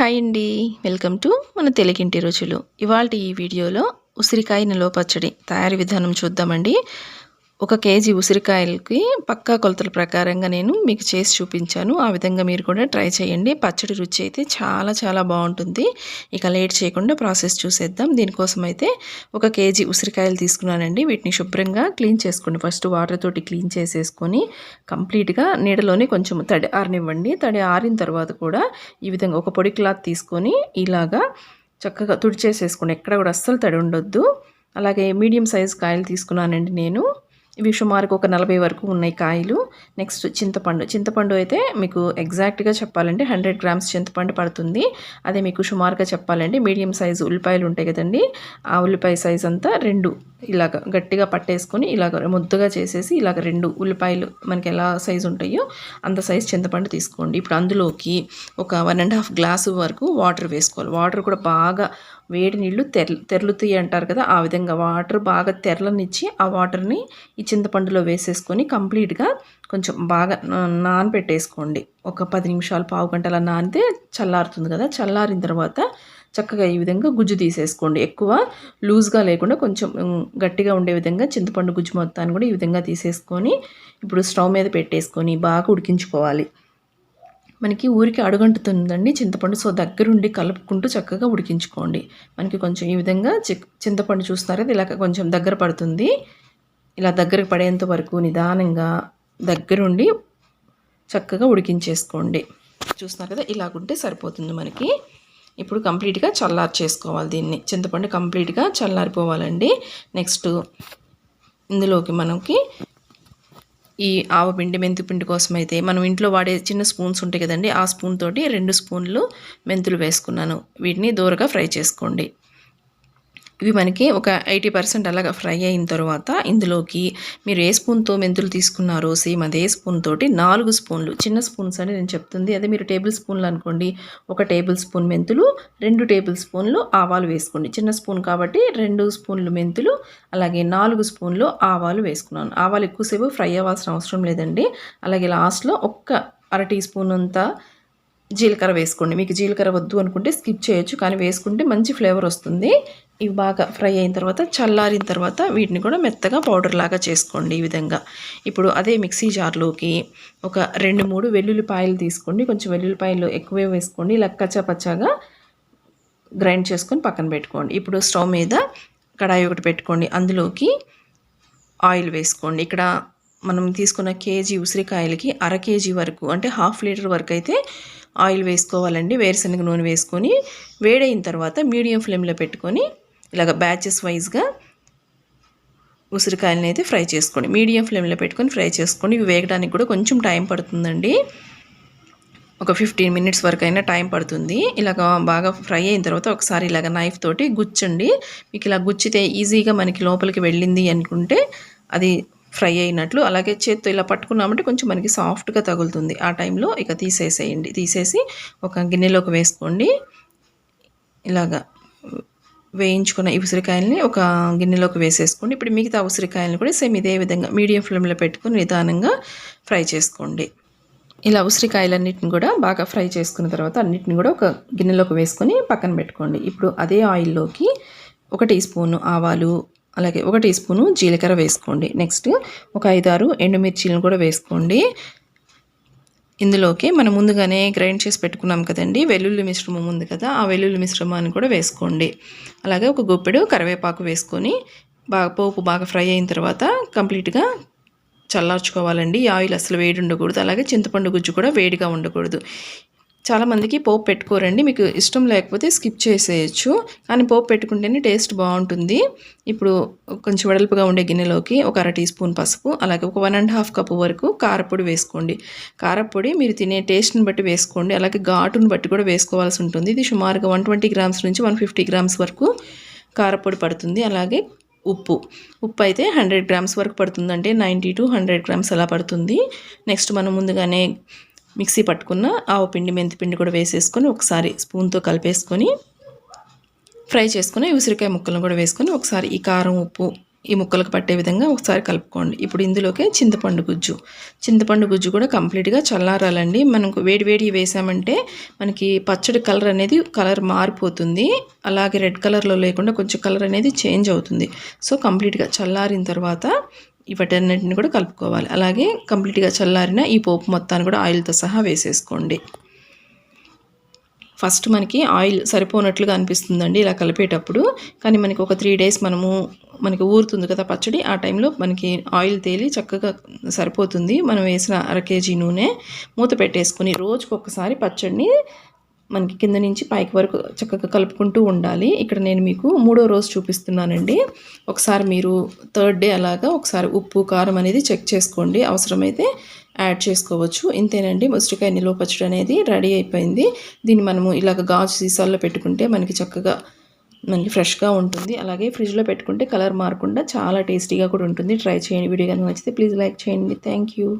Hi అండి. Welcome to మన తెలుగింటి రుచులు. ఇవాళ ఈ వీడియోలో ఉసిరికాయ నిలవ పచ్చడి తయారీ విధానం చూద్దామండి. ఒక కేజీ ఉసిరికాయలకి పక్కా కొలతల ప్రకారంగా నేను మీకు చేసి చూపించాను. ఆ విధంగా మీరు కూడా ట్రై చేయండి. పచ్చడి రుచి అయితే చాలా చాలా బాగుంటుంది. ఇక లేట్ చేయకుండా ప్రాసెస్ చూసేద్దాం. దీనికోసం అయితే ఒక కేజీ ఉసిరికాయలు తీసుకున్నానండి. వీటిని శుభ్రంగా క్లీన్ చేసుకోండి ఫస్ట్ వాటర్ తోటి క్లీన్ చేసేసుకొని కంప్లీట్గా నీడలోనే కొంచెం తడి ఆరనివ్వండి. తడి ఆరిన తర్వాత కూడా ఈ విధంగా ఒక పొడి క్లాత్ తీసుకొని ఇలాగా చక్కగా తుడిచేసేసుకోండి. ఎక్కడ కూడా అస్సలు తడి ఉండొద్దు. అలాగే మీడియం సైజ్ కాయలు తీసుకున్నానండి నేను. ఇవి సుమారుకు ఒక నలభై వరకు ఉన్నాయి కాయలు. నెక్స్ట్ చింతపండు. చింతపండు అయితే మీకు ఎగ్జాక్ట్గా చెప్పాలంటే హండ్రెడ్ గ్రామ్స్ చింతపండు పడుతుంది. అదే మీకు సుమారుగా చెప్పాలంటే మీడియం సైజు ఉల్లిపాయలు ఉంటాయి కదండి. ఆ ఉల్లిపాయ సైజ్ అంతా రెండు ఇలాగ గట్టిగా పట్టేసుకొని ఇలాగ ముద్దుగా చేసేసి ఇలాగ రెండు ఉల్లిపాయలు మనకి ఎలా సైజు ఉంటాయో అంత సైజు చింతపండు తీసుకోండి. ఇప్పుడు అందులోకి ఒక వన్ అండ్ హాఫ్ గ్లాసు వరకు వాటర్ వేసుకోవాలి. వాటర్ కూడా బాగా వేడి నీళ్ళు తెర తెరలుతాయి అంటారు కదా ఆ విధంగా వాటర్ బాగా తెరలనిచ్చి ఆ వాటర్ని ఈ చింతపండులో వేసేసుకొని కంప్లీట్గా కొంచెం బాగా నానబెట్టేసుకోండి ఒక పది నిమిషాలు పావు గంటల నానితే చల్లారుతుంది కదా చల్లారిన తర్వాత చక్కగా ఈ విధంగా గుజ్జు తీసేసుకోండి. ఎక్కువ లూజ్గా లేకుండా కొంచెం గట్టిగా ఉండే విధంగా చింతపండు గుజ్జు మొత్తాన్ని కూడా ఈ విధంగా తీసేసుకొని ఇప్పుడు స్టవ్ మీద పెట్టేసుకొని బాగా ఉడికించుకోవాలి. మనకి ఊరికి అడుగంటుతుందండి. చింతపండు సో దగ్గరుండి కలుపుకుంటూ చక్కగా ఉడికించుకోండి. మనకి కొంచెం ఈ విధంగా చింతపండు చూస్తున్నారా ఇలా కొంచెం దగ్గర పడుతుంది. ఇలా దగ్గరకు పడేంత వరకు నిదానంగా దగ్గరుండి చక్కగా ఉడికించేసుకోండి. చూస్తున్నారు కదా ఇలాగుంటే సరిపోతుంది మనకి. ఇప్పుడు కంప్లీట్గా చల్లారి చేసుకోవాలి దీన్ని. చింతపండు కంప్లీట్గా చల్లారిపోవాలండి. నెక్స్ట్ ఇందులోకి మనకి ఈ ఆవపిండి మెంతిపిండి కోసం అయితే మనం ఇంట్లో వాడే చిన్న స్పూన్స్ ఉంటాయి కదండి ఆ స్పూన్ తోటి రెండు స్పూన్లు మెంతులు వేసుకున్నాను. వీటిని దూరగా ఫ్రై చేసుకోండి. ఇవి మనకి ఒక ఎయిటీ పర్సెంట్ అలాగా ఫ్రై అయిన తర్వాత ఇందులోకి మీరు ఏ స్పూన్తో మెంతులు తీసుకున్నారో సేమ్ అదే స్పూన్ తోటి నాలుగు స్పూన్లు చిన్న స్పూన్స్ అని నేను చెప్తుంది. అదే మీరు టేబుల్ స్పూన్లు అనుకోండి ఒక టేబుల్ స్పూన్ మెంతులు రెండు టేబుల్ స్పూన్లు ఆవాలు వేసుకోండి. చిన్న స్పూన్ కాబట్టి రెండు స్పూన్లు మెంతులు అలాగే నాలుగు స్పూన్లు ఆవాలు వేసుకున్నాను. ఆవాలు ఎక్కువసేపు ఫ్రై అవ్వాల్సిన అవసరం లేదండి. అలాగే లాస్ట్లో ఒక్క అర టీ స్పూన్ అంతా జీలకర్ర వేసుకోండి. మీకు జీలకర్ర వద్దు అనుకుంటే స్కిప్ చేయొచ్చు కానీ వేసుకుంటే మంచి ఫ్లేవర్ వస్తుంది. ఇవి బాగా ఫ్రై అయిన తర్వాత చల్లారిన తర్వాత వీటిని కూడా మెత్తగా పౌడర్ లాగా చేసుకోండి ఈ విధంగా. ఇప్పుడు అదే మిక్సీ జార్లోకి ఒక రెండు మూడు వెల్లుల్లిపాయలు తీసుకోండి. కొంచెం వెల్లుల్లిపాయలు ఎక్కువే వేసుకోండి. ఇలా కచ్చపచ్చగా గ్రైండ్ చేసుకొని పక్కన పెట్టుకోండి. ఇప్పుడు స్టవ్ మీద కడాయి ఒకటి పెట్టుకోండి. అందులోకి ఆయిల్ వేసుకోండి. ఇక్కడ మనం తీసుకున్న కేజీ ఉసిరికాయలకి అర కేజీ వరకు అంటే హాఫ్ లీటర్ వరకు అయితే ఆయిల్ వేసుకోవాలండి. వేరుశనగ నూనె వేసుకొని వేడైన తర్వాత మీడియం ఫ్లేమ్లో పెట్టుకొని ఇలాగ బ్యాచెస్ వైజ్గా ఉసిరికాయలని అయితే ఫ్రై చేసుకోండి. మీడియం ఫ్లేమ్లో పెట్టుకొని ఫ్రై చేసుకోండి. ఇవి వేగడానికి కూడా కొంచెం టైం పడుతుందండి. ఒక ఫిఫ్టీన్ మినిట్స్ వరకు అయినా టైం పడుతుంది. ఇలాగ బాగా ఫ్రై అయిన తర్వాత ఒకసారి ఇలాగ నైఫ్ తోటి గుచ్చండి. మీకు ఇలా గుచ్చితే ఈజీగా మనకి లోపలికి వెళ్ళింది అనుకుంటే అది ఫ్రై అయినట్లు. అలాగే చేత్తో ఇలా పట్టుకున్నామంటే కొంచెం మనకి సాఫ్ట్గా తగులుతుంది. ఆ టైంలో ఇక తీసేసేయండి. తీసేసి ఒక గిన్నెలోకి వేసుకోండి. ఇలాగా వేయించుకున్న ఈ ఉసిరికాయలని ఒక గిన్నెలోకి వేసేసుకోండి. ఇప్పుడు మిగతా ఉసిరికాయలను కూడా సేమ్ ఇదే విధంగా మీడియం ఫ్లేమ్లో పెట్టుకుని నిదానంగా ఫ్రై చేసుకోండి. ఇలా ఉసిరికాయలన్నిటిని కూడా బాగా ఫ్రై చేసుకున్న తర్వాత అన్నిటిని కూడా ఒక గిన్నెలోకి వేసుకొని పక్కన పెట్టుకోండి. ఇప్పుడు అదే ఆయిల్లోకి ఒక టీ స్పూను ఆవాలు అలాగే ఒక టీ స్పూను జీలకర్ర వేసుకోండి. నెక్స్ట్ ఒక ఐదారు ఎండుమిర్చీలను కూడా వేసుకోండి. ఇందులోకి మనం ముందుగానే గ్రైండ్ చేసి పెట్టుకున్నాం కదండి వెల్లుల్లి మిశ్రమం ఉంది కదా ఆ వెల్లుల్లి మిశ్రమాన్ని కూడా వేసుకోండి. అలాగే ఒక గుప్పెడు కరివేపాకు వేసుకొని బాగా పోపు బాగా ఫ్రై అయిన తర్వాత కంప్లీట్గా చల్లార్చుకోవాలండి. ఆయిల్ అసలు వేడి ఉండకూడదు. అలాగే చింతపండు గుజ్జు కూడా వేడిగా ఉండకూడదు. చాలామందికి పోపు పెట్టుకోరండి. మీకు ఇష్టం లేకపోతే స్కిప్ చేసేయచ్చు. కానీ పోపు పెట్టుకుంటేనే టేస్ట్ బాగుంటుంది. ఇప్పుడు కొంచెం వెడల్పుగా ఉండే గిన్నెలోకి ఒక అర టీ స్పూన్ పసుపు అలాగే ఒక వన్ అండ్ హాఫ్ కప్ వరకు కారపొడి వేసుకోండి. కారపొడి మీరు తినే టేస్ట్ని బట్టి వేసుకోండి. అలాగే ఘాటుని బట్టి కూడా వేసుకోవాల్సి ఉంటుంది. ఇది సుమారుగా వన్ ట్వంటీ గ్రామ్స్ నుంచి వన్ ఫిఫ్టీ గ్రామ్స్ వరకు కారపొడి పడుతుంది. అలాగే ఉప్పు. ఉప్పు అయితే హండ్రెడ్ గ్రామ్స్ వరకు పడుతుందంటే నైంటీ టు హండ్రెడ్ గ్రామ్స్ అలా పడుతుంది. నెక్స్ట్ మనం ముందుగానే మిక్సీ పట్టుకున్న ఆవు పిండి మెంతి పిండి కూడా వేసేసుకొని ఒకసారి స్పూన్తో కలిపేసుకొని ఫ్రై చేసుకుని ఉసిరికాయ ముక్కలను కూడా వేసుకొని ఒకసారి ఈ కారం ఉప్పు ఈ ముక్కలకు పట్టే విధంగా ఒకసారి కలుపుకోండి. ఇప్పుడు ఇందులోకే చింతపండు గుజ్జు. చింతపండు గుజ్జు కూడా కంప్లీట్గా చల్లారాలండి. మనకు వేడి వేడి వేసామంటే మనకి పచ్చడి కలర్ అనేది కలర్ మారిపోతుంది. అలాగే రెడ్ కలర్లో లేకుండా కొంచెం కలర్ అనేది చేంజ్ అవుతుంది. సో కంప్లీట్గా చల్లారిన తర్వాత వీటన్నిటిని కూడా కలుపుకోవాలి. అలాగే కంప్లీట్గా చల్లారిన ఈ పోపు మొత్తాన్ని కూడా ఆయిల్తో సహా వేసేసుకోండి. ఫస్ట్ మనకి ఆయిల్ సరిపోనట్లుగా అనిపిస్తుందండి ఇలా కలిపేటప్పుడు. కానీ మనకి ఒక త్రీ డేస్ మనము మనకి ఊరుతుంది కదా పచ్చడి ఆ టైంలో మనకి ఆయిల్ తేలి చక్కగా సరిపోతుంది. మనం వేసిన అర కేజీ నూనె మూత పెట్టేసుకుని రోజుకొకసారి పచ్చడిని మనకి కింద నుంచి పైకి వరకు చక్కగా కలుపుకుంటూ ఉండాలి. ఇక్కడ నేను మీకు మూడో రోజు చూపిస్తున్నానండి. ఒకసారి మీరు థర్డ్ డే అలాగా ఒకసారి ఉప్పు కారం అనేది చెక్ చేసుకోండి. అవసరమైతే యాడ్ చేసుకోవచ్చు. ఇంతేనండి. ముసిరికాయ నిలువ పచ్చడి అనేది రెడీ అయిపోయింది. దీన్ని మనము ఇలాగ గాజు సీసాల్లో పెట్టుకుంటే మనకి చక్కగా మనకి ఫ్రెష్గా ఉంటుంది. అలాగే ఫ్రిడ్జ్లో పెట్టుకుంటే కలర్ మారకుండా చాలా టేస్టీగా కూడా ఉంటుంది. ట్రై చేయండి. వీడియో కనుక నచ్చితే ప్లీజ్ లైక్ చేయండి. Thank you.